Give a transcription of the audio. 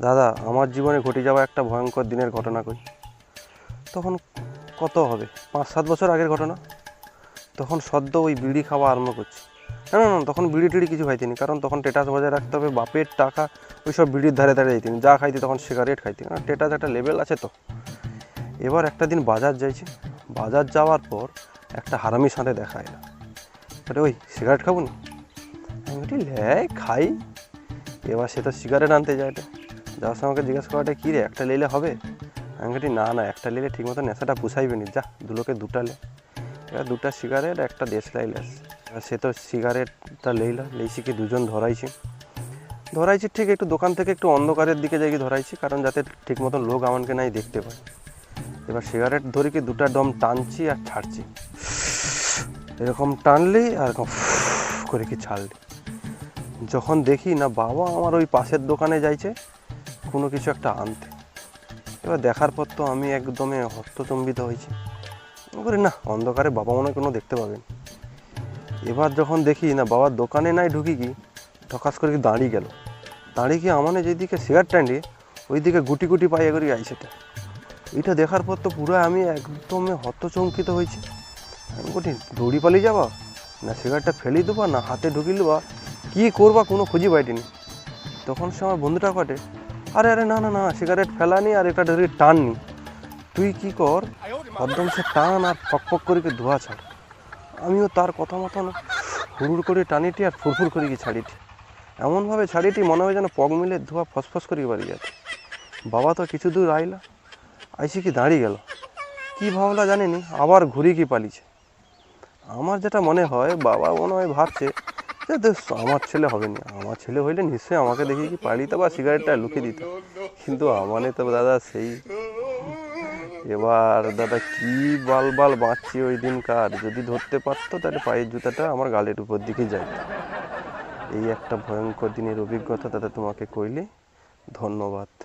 দাদা, আমার জীবনে ঘটে যাওয়া একটা ভয়ঙ্কর দিনের ঘটনা কই? তখন কত হবে? পাঁচ, সাত বছর আগের ঘটনা? তখন সদ্য ওই বিড়ি খাওয়া আরম্ভ করছি। না না না, তখন বিড়ি টিড়ি কিছু খাইতিনি, কারণ তখন টেটাস বজায় রাখতে হবে, বাপের টাকা, ওই সব বিড়ির ধারে ধারে যাইতিনি যা খাইতি তখন সিগারেট খাইতি। কারণ টেটাস একটা লেভেল আছে তো। এবার একটা দিন বাজার যাইছি। বাজার যাওয়ার পর একটা হারামির সাথে দেখা এলো আরে ওই, সিগারেট খাব নি? আমি ল্যায় খাই। এবার সে তো সিগারেট আনতে যায় এটা যাওয়ার সময় আমাকে জিজ্ঞাসা করাটা কী রে? একটা নিলে হবে? আমি বলি না না, একটা নিলে ঠিক মতো নেশাটা পুষাইবে নি। যা, দুলোকে দুটা লে। এবার দুটা সিগারেট একটা দেশলাই এবার সে তো সিগারেটটা লেইলা লেইছি কি দুজন ধরাইছি? ধরাইছি ঠিক একটু দোকান থেকে একটু অন্ধকারের দিকে যাই ধরাইছি, কারণ যাতে ঠিক মতন লোক আমাকে নাই দেখতে পায়। এবার সিগারেট ধরে কি দুটা দম টানছি আর ছাড়ছি। এরকম টানলি আর এরকম করে কি ছাড়লি। যখন দেখি না বাবা আমার ওই পাশের দোকানে যাইছে কোনো কিছু একটা আনতে। এবার দেখার পর তো আমি একদমে হস্তচম্বিত হয়েছি। করি, না, অন্ধকারে বাবা মনে কোনো দেখতে পাবেন এবার যখন দেখি, না, বাবার দোকানে নাই ঢুকি কি? ঠকাস করে কি দাঁড়িয়ে গেল। দাঁড়িয়ে কি আমানে যেদিকে সিগারেট টানিয়ে ওইদিকে গুটি গুটি পাইয়া করি আইসেটা এটা। দেখার পর তো পুরো আমি একদমে হতচমকিত হয়েছি। আমি বলি, দৌড়ি পালিয়ে যাবা? না সিগারেটটা ফেলে দেবা? না হাতে ঢুকিয়ে দেবা? কী করবা? কোনো খুঁজি পাইটিনি তখন সে আমার বন্ধুটা কাটে আরে আরে, না না না, সিগারেট ফেলানি আর এটা ধরে টাননি, তুই কি কর? একদম সে টান আর ফক ফক করে ধোয়া ছাড়। আমিও তার কথা মতন হুড়ুর করে টানিটি আর ফুরফুর করে কি ছাড়িটি। এমনভাবে ছাড়িটি মনে হয় যেন পগ মিলে ধোয়া ফসফস করে বাড়ি যাচ্ছে। বাবা তো কিছু দূর আইলা, আইসি কি দাঁড়িয়ে গেল? কি ভাবলা জানিনি? আবার ঘুরি কি পালিছে? আমার যেটা মনে হয়, বাবা মনে হয় ভাবছে আমার ছেলে হবে না। আমার ছেলে হইলে নিশ্চয়ই আমাকে দেখি কি পালিত বা সিগারেটটা লুকিয়ে দিত। কিন্তু আমানে তো দাদা সেই এবার দাদা কি বাল বাল বাঁচছি ওই দিনকার? যদি ধরতে পারতো তাহলে পায়ের জুতাটা আমার গালের উপর দিকে যাইত। এই একটা ভয়ঙ্কর দিনের অভিজ্ঞতা দাদা তোমাকে কইলে। ধন্যবাদ।